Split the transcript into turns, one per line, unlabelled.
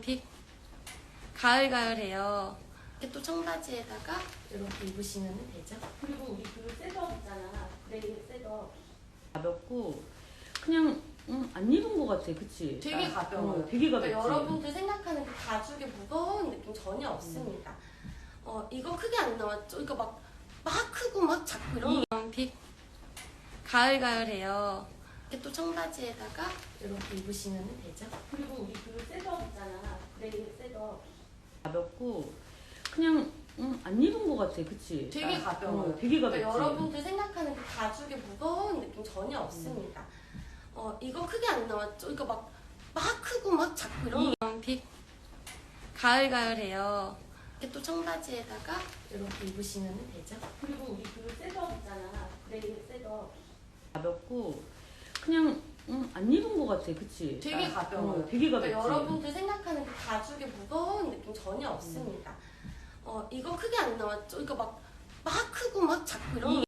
빅 가을가을해요. 이렇게 또 청바지에다가 이렇게 입으시면 되죠.
그리고 우리 그 셋업 있잖아. 그레이 셋업.
가볍고 그냥 음, 안 입은 것 같아, 그치?
되게
나-
가벼워요.
어, 되게 가볍지.
그러니까 여러분들 생각하는 그 가죽의 무거운 느낌 전혀 없습니다. 어 이거 크게 안 나왔죠? 이거 막막 크고 막 작고 이런 빅 가을가을해요. 이렇게 또 청바지에다가 이렇게 입으시면 되죠.
그리고 우리 그 셋업.
가볍고 그냥 음, 안 입은 것 같아, 그치?
되게
나-
가벼워요.
어, 되게 가볍지.
그러니까 여러분들 생각하는 그 가죽의 무거운 느낌 전혀 없습니다. 어 이거 크게 안 나왔죠? 이거 막 막 크고 막 작고 이런 빅 가을가을해요. 이렇게 또 청바지에다가 이렇게 입으시면 되죠.
그리고 우리 그 셋업 있잖아. 그레이 셋업.
가볍고 그냥 음, 안 입은 것 같아, 그치?
되게
나-
가벼워요.
어, 되게 가볍지.
그러니까 여러분들 생각하는 그 가죽의 무거운 느낌 전혀 없습니다. 어 이거 크게 안 나왔죠? 이거 막 막 크고 막 작고 이런